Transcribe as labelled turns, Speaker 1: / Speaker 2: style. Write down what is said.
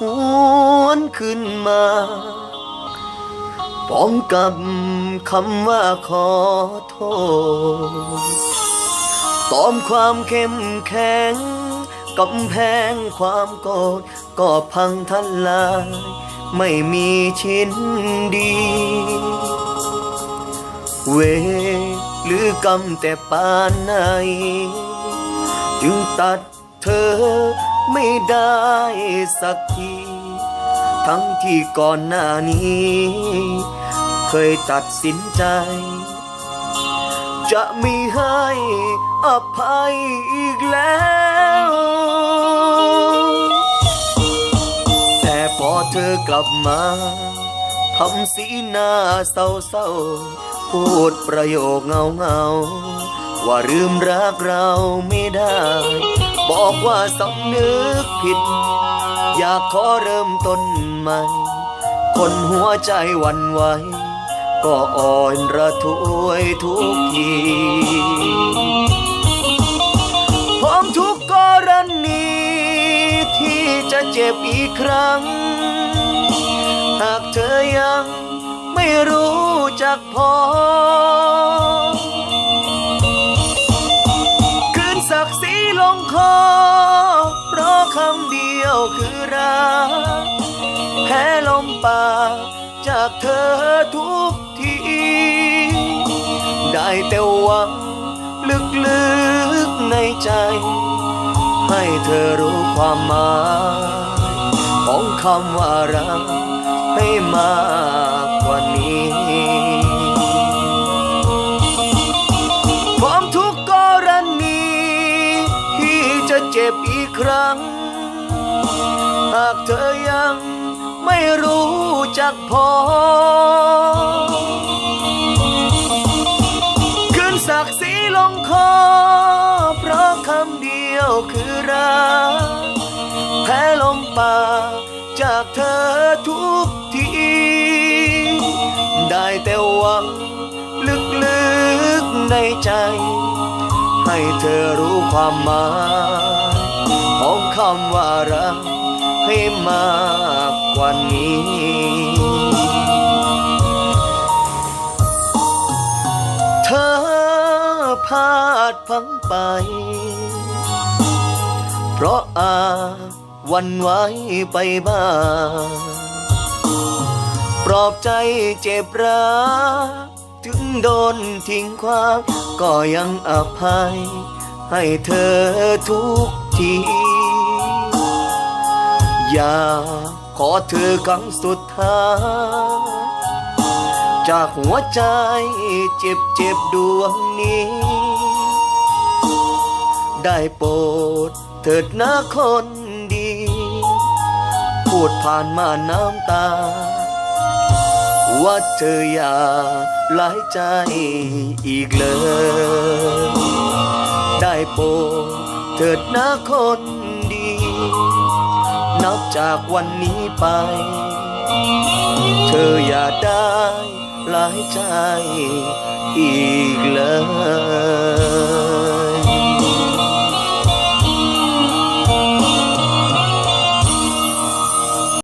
Speaker 1: หวนขึ้นมาพร้อมกับคำว่าขอโทษตอมความเข้มแข็งกำแพงความโกรธก็พังทลาย ไม่มีชิ้นดี เวหรือกรรมแต่ปานในจึงตัดเธอ ไม่ได้สักที ทั้งที่ก่อนหน้านี้ เคยตัดสินใจ จะมีให้อภัยอีกแล้ว แต่พอเธอกลับมาทำสีหน้าเศร้าๆพูดประโยคเงาๆ ว่าลืมรักเราไม่ได้ บอกว่าสำนึกผิด อยากขอเริ่มต้นใหม่ คนหัวใจวันไหวก็อ่อนระทวยทุกทีพร้อมทุกกรณีที่จะเจ็บอีกครั้ง หากเธอยังไม่รู้จักพอ งคอ เพราะคำเดียวคือรักแพ้ลมปากจากเธอทุกที ได้แต่หวังลึกๆในใจ ให้เธอรู้ความหมายของคำว่ารักให้มากกว่า เจ็บอีกครั้ง หากเธอยังไม่รู้จักพอคืนศักดิ์ศรีลงคอ เพราะคำเดียวคือรักแพ้ลมปากจากเธอทุกที ได้แต่หวังลึกๆในใจ ให้เธอรู้ความหมายของคำว่ารักให้มากกว่านี้เธอพลาดพังไป เพราะอาวันไหวไปบ้างปลอบใจเจ็บรักถึงโดนทิ้งความ ก็ยังอภัย ให้เธอทุกที อยากขอเธอครั้งสุดท้าย จากหัวใจเจ็บเจ็บดวงนี้ ได้โปรดเถิดนะคนดี พูดผ่านมาน้ำตา ว่าเธออย่าหลายใจอีกเลย ได้โปรดเถิดนะคนดี นับจากวันนี้ไป เธออย่าได้หลายใจอีกเลย